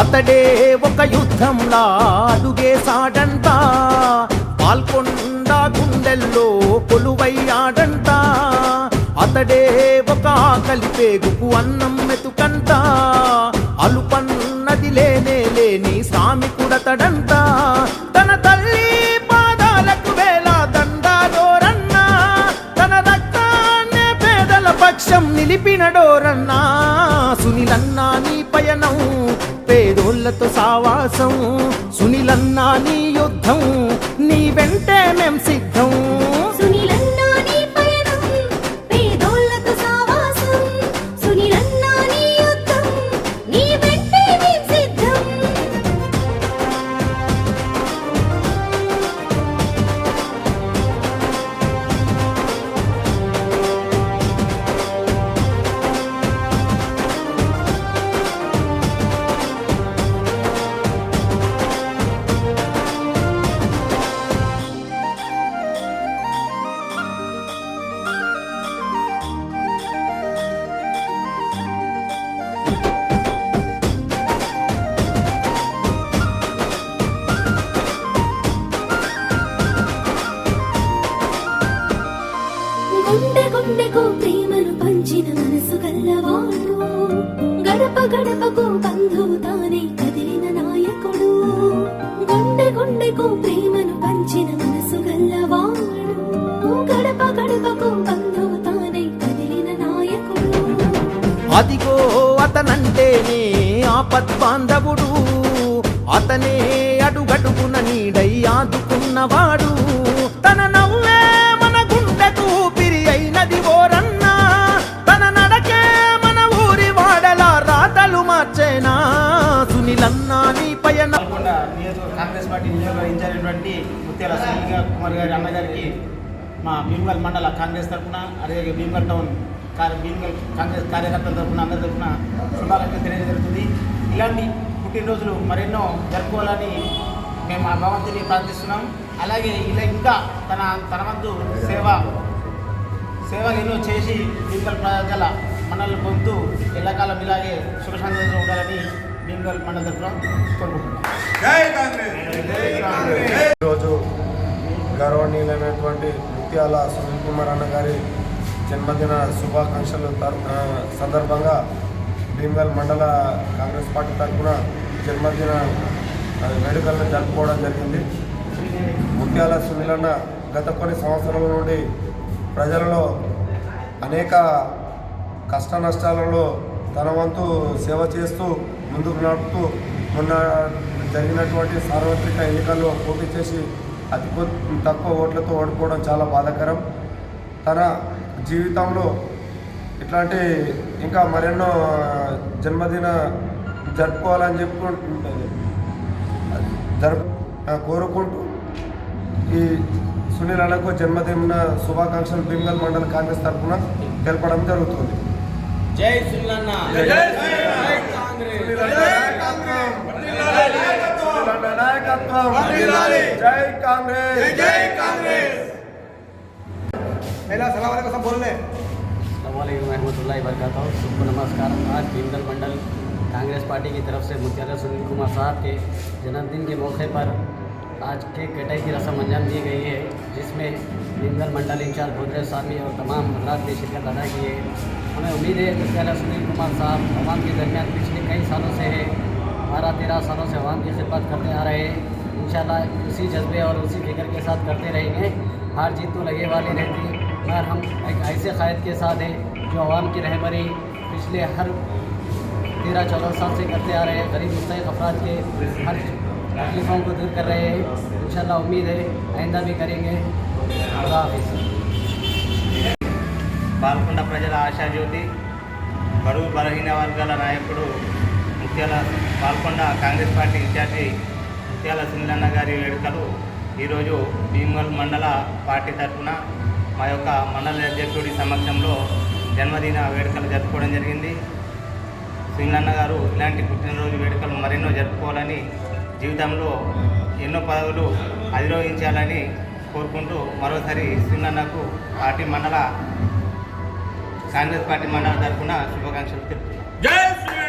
అతడే ఒక యుద్ధంలా అడుగేశాడంట పాల్కొండ గుండెల్లో కొలువయ్యాడంట. అతడే ఒక ఆకలి పేగుకు అన్నం మెతుకంట. అలుపన్నది లేనే లేని శ్రామికుడతడంట. తన తల్లి పాదాలకు వేల దండాడోరన్నా తన రక్తాన్నే పేదల పక్షం నిలిపినడోరన్నా పేదోళ్ళతో సావాసం సునిలన్నా నీ యుద్ధం నీ వెంటే మేం సిద్ధం. గుండెకు ప్రేమను పంచిన మనసు గల్లవాడు గడప గడపకు బంధువు తానే కదిలిన నాయకుడు. గుండె గుండెకు ప్రేమను పంచిన మనసు గల్లవాడు గడప గడపకు బంధువు తానే కదిలిన నాయకుడు. అదిగో అతనంటేనే ఆపద్బాంధవుడు. అతనే అడుగడుగున నీడై ఆదుకున్నవాడు. నల్గొండ కాంగ్రెస్ పార్టీ నియోజక ఇన్ఛార్జ్ అయినటువంటి ముత్యాల సునీల్ కుమార్ గారి అన్నగారికి మా భీమగల్ మండల కాంగ్రెస్ తరఫున అదే భీమగల్ టౌన్ కార్య భీమగల్ కాంగ్రెస్ కార్యకర్తల తరఫున అందరి తరఫున శుభాకాంక్షలు తెలియజేయడం ఇలాంటి పుట్టినరోజులు మరెన్నో జరుపుకోవాలని మేము ఆ భగవంతుని ప్రార్థిస్తున్నాం. అలాగే ఇలా ఇంకా తన తన వంతు సేవ సేవలు ఎన్నో చేసి భీమగల్ ప్రజల మండలం పొందుతూ ఎల్లకాలం ఇలాగే సుఖశాంతంగా ఉండాలని భీమగల్ మండల తరఫున కోరుకుంటున్నాం ఈరోజు గౌరవనీయులైనటువంటి ముత్యాల సునీల్ కుమార్ అన్న గారి జన్మదిన శుభాకాంక్షలు సందర్భంగా భీమగల్ మండల కాంగ్రెస్ పార్టీ తరఫున జన్మదిన వేడుకలను జరుపుకోవడం జరిగింది. ముత్యాల సునీల్ అన్న గత కొన్ని సంవత్సరాల నుండి ప్రజలలో అనేక కష్ట నష్టాలలో తన వంతు సేవ చేస్తూ ముందుకు నడుపుతూ మొన్న జరిగినటువంటి సార్వత్రిక ఎన్నికల్లో పోటీ చేసి అతి తక్కువ ఓట్లతో ఓడిపోవడం చాలా బాధాకరం. తన జీవితంలో ఇట్లాంటి ఇంకా మరెన్నో జన్మదిన జరుపుకోవాలని చెప్పుకుంటు జరుపు కోరుకుంటూ ఈ సునీల్ అన్నకు జన్మదిన శుభాకాంక్షలు భీమగల్ మండల కాంగ్రెస్ తరఫున తెలపడం జరుగుతుంది. జై సుల్లన్న సునీల్ అన్న నాయకత్వం. సునీల్ అన్న నాయకత్వం. జై కాంగ్రెస్ वालेकुम रहमतुल्लाहि वरकatuh सबको नमस्कार आज भीमगल मंडल कांग्रेस पार्टी की तरफ से मुत्याला सुनील कुमार साहब के जन्मदिन के मौके पर आज केक कटाई की रस्म अंजाम दी गई है, जिसमें भीमगल मंडल इंचार्ज भोजराज स्वामी और तमाम हजरात ने शिरकत अदा की है हमें उम्मीद है मुत्याला सुनील कुमार साहब अवाम के दरमियान पिछले कई सालों से है। बारह, तेरह सालों से अवाम की खिदमत करते आ रहे हैं। इंशाल्लाह उसी जज्बे और उसी फ़िक्र के साथ करते रहेंगे। हार जीत तो लगे वाली रहती, मगर हम एक ऐसे कायद के साथ हैं, जो आवाम की रहबरी पिछले हर तेरह, चौदह साल से करते आ रहे हैं। गरीब मुस्तक अफराद के हर तकलीफ़ों को दूर कर रहे हैं इंशाल्लाह उम्मीद है आइंदा भी करेंगे खुदा हाफिज़ పాల్కొండ ప్రజల ఆశాజ్యోతి బడుగు బలహీన వర్గాల నాయకుడు ముత్యాల పాల్కొండ కాంగ్రెస్ పార్టీ ఇన్ఛార్జి ముత్యాల సునీలన్న గారి వేడుకలు ఈరోజు భీమగల్ మండల పార్టీ తరఫున మా యొక్క మండల అధ్యక్షుడి సమక్షంలో జన్మదిన వేడుకలు జరుపుకోవడం జరిగింది సునీలన్న గారు ఇలాంటి పుట్టినరోజు వేడుకలు మరెన్నో జరుపుకోవాలని జీవితంలో ఎన్నో పదవులు అధిరోహించాలని కోరుకుంటూ మరోసారి సింగన్నకు పార్టీ మండల కాంగ్రెస్ పార్టీ మండల తరఫున శుభాకాంక్షలు తెలుపుతున్నాను